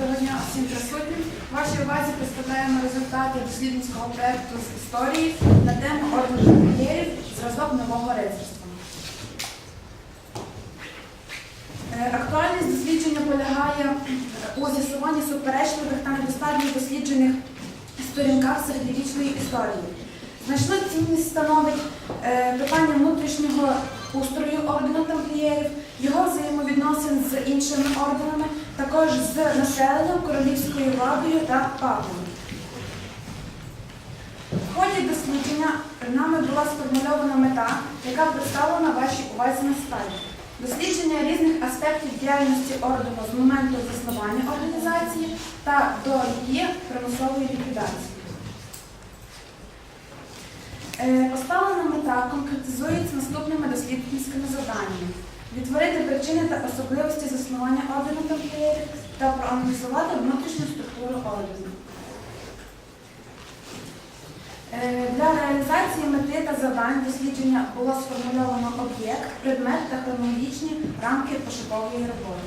Доброго дня всім присутнім. Вашій увазі представляємо результати дослідницького проєкту з історії на тему ордену тамплієрів зразок нового рицарства. Е, Актуальність дослідження полягає у з'ясуванні суперечливих та недостатньо досліджених сторінках середньовічної історії. Значну цінність становить е, питання внутрішнього устрою ордену тамплієрів, його взаємовідносин з іншими орденами, також з населенням, королівською владою та папою. В ході дослідження нами була сформульована мета, яка представлена вашій увазі на слайді. Дослідження різних аспектів діяльності ордену з моменту заснування організації та до її примусової ліквідації. Е, Мета конкретизується наступними дослідницькими завданнями: відтворити причини та особливості заснування ордену тамплієрів та проаналізувати внутрішню структуру ордену. Е, Для реалізації мети та завдань дослідження було сформульовано об'єкт, предмет та хронологічні рамки пошукової роботи.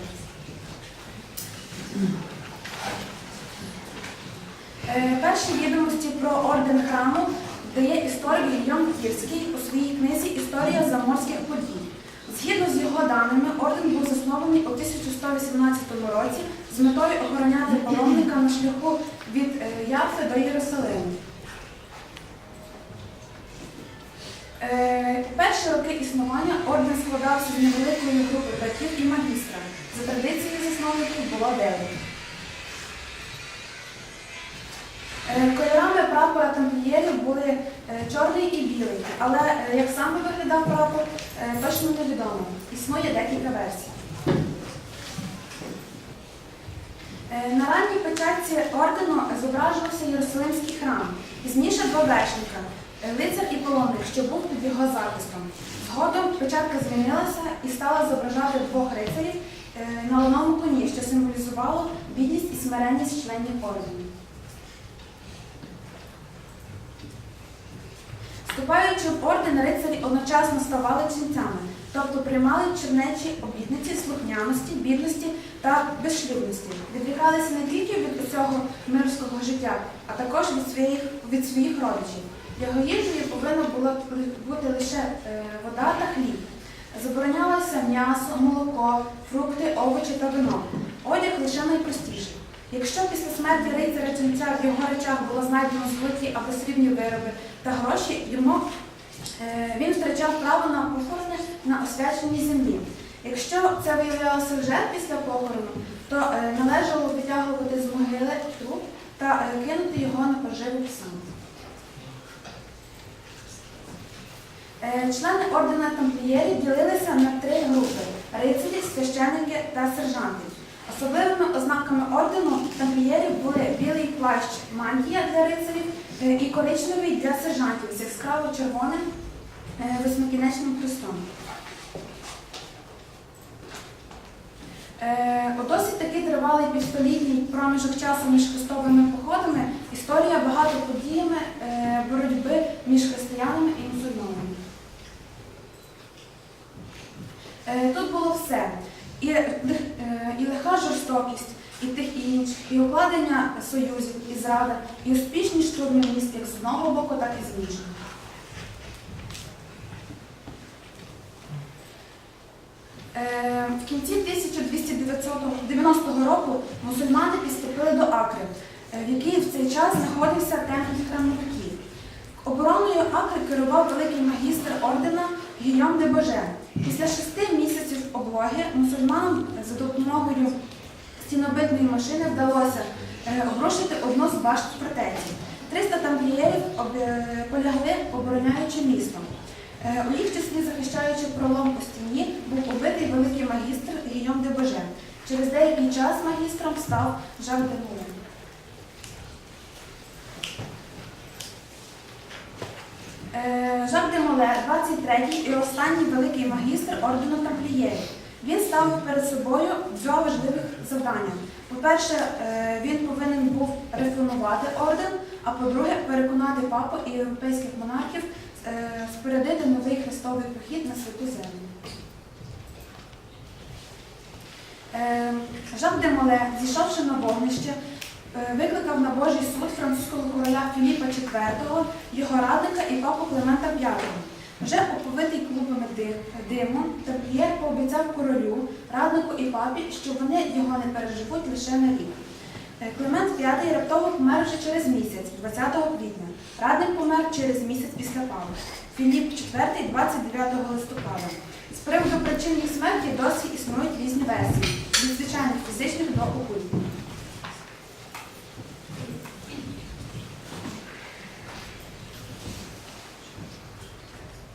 Е, Перші відомості про орден храму дає історик Гійом Кірський у своїй книзі Історія заморських подій. Згідно з його даними, орден був заснований у 1118 році з метою охороняти паломника на шляху від е, Яфи до Єрусалиму. Е, Перші роки існування орден складався з невеликої групи братів і магістра. За традицією засновників було дев'ять. Кольорами були е, чорний і білий, але е, як саме виглядав прапор, е, точно невідомо. Існує декілька версій. На ранній печатці ордену зображувався Єрусалимський храм, пізніше два вершника лицар і паломник, що був під його захистом. Згодом печатка змінилася і стала зображати двох рицарів на одному коні, що символізувало бідність і смиренність членів ордену. Вступаючи в орден, рицарі одночасно ставали ченцями, тобто приймали чернечі обітниці слухняності, бідності та безшлюбності, відрікалися не тільки від усього мирського життя, а також від своїх, від своїх родичів. Його їжею повинна була бути лише е, вода та хліб. Заборонялося м'ясо, молоко, фрукти, овочі та вино. Одяг лише найпростіший. Якщо після смерті рицаря ченця в його речах було знайдено золоті або срібні вироби та гроші, йому е, він втрачав право на похорони на освяченій землі. Якщо це виявлялося вже після похорону, то е, належало витягувати з могили труп та е, кинути його на поживу сам. Е, Члени ордена тамплієрів ділилися на три групи рицарі, священники та сержанти. Особливими ознаками ордену тамплієрів були білий плащ мантія для рицарів е, і коричневий для сержантів з яскраво червоним е, восьмикінечним хрестом. Е, досить такий тривалий півстолітній проміжок часу між хрестовими походами історія багато подіями е, боротьби між християнами і мусульманами. Е, Тут було все. І, е, і лиха жорстокість, і тих і укладення союзів, і зрада, і успішні штурми міст як з одного боку, так і з іншого. Е, В кінці 1290 року мусульмани підступили до Акри, е, в якій в цей час знаходився темпель храмовиків. Обороною Акри керував великий магістр ордена Гійом де Боже. Після шести місяців облоги мусульманам за допомогою стінобитної машини вдалося е, обрушити одну з башт фортеці. 300 тамплієрів полягли, обороняючи місто. Е, У їх числі, захищаючи пролом у стіні, був убитий великий магістр Гійом де Боже. Через деякий час магістром став Жак де Мулен. Е, де Моле, 23-й і останній великий магістр ордену тамплієрів. Він ставив перед собою два важливих завдання. По-перше, е, він повинен був реформувати орден, а по-друге, переконати папу і європейських монархів е, спорядити новий хрестовий похід на святу землю. Е, Жак де Моле, зійшовши на вогнище, викликав на Божий суд французького короля Філіпа IV, його радника і папу Климента V. Вже оповитий клубами ди- диму, тамплієр пообіцяв королю, раднику і папі, що вони його не переживуть лише на рік. Е, Климент V раптово помер вже через місяць, 20 квітня. Радник помер через місяць після папи. Філіп IV 29 листопада. З приводу причин їх смерті досі існують різні версії, від звичайних фізичних до окультних.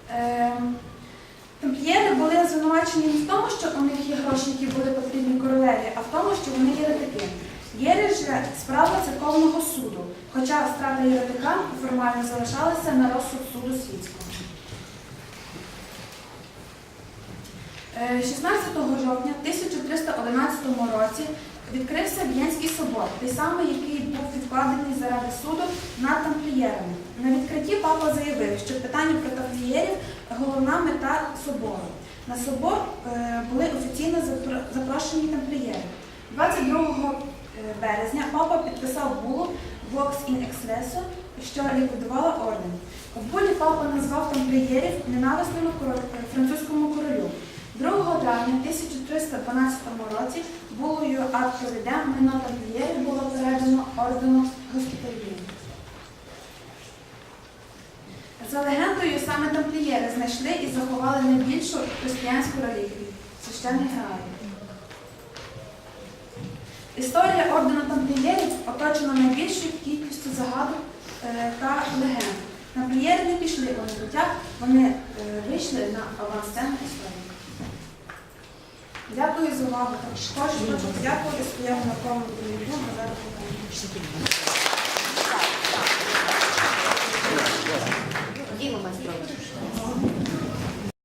Були звинувачені не в тому, що у них є гроші, які були потрібні королеві, а в тому, що вони є єретики. Єресь же справа церковного суду, хоча страта єретика формально залишалася на розсуд суду світського. Е, 16 жовтня 1311 році відкрився В'єнський собор, той самий, який був відкладений заради суду над тамплієрами. На відкритті папа заявив, що питання про тамплієрів головна мета собору. На собор е, були офіційно запрошені тамплієри. 22 е, березня папа підписав булу Vox in Excelso, що ліквідувала орден. В булі папа назвав тамплієрів ненависними французькому королю. 2 травня 1312 році булою ад провідем майно тамплієрів було передано ордену госпіталів. За легендою, саме тамплієри знайшли і заховали найбільшу християнську релігію священний Грааль. Історія ордену тамплієрів оточена найбільшою кількістю загадок е, та легенд. Тамплієри не пішли у небуття, вони е, вийшли на авансцену історії. Дякую за увагу. Також хочу подякувати своєму Кухарю. aquilo,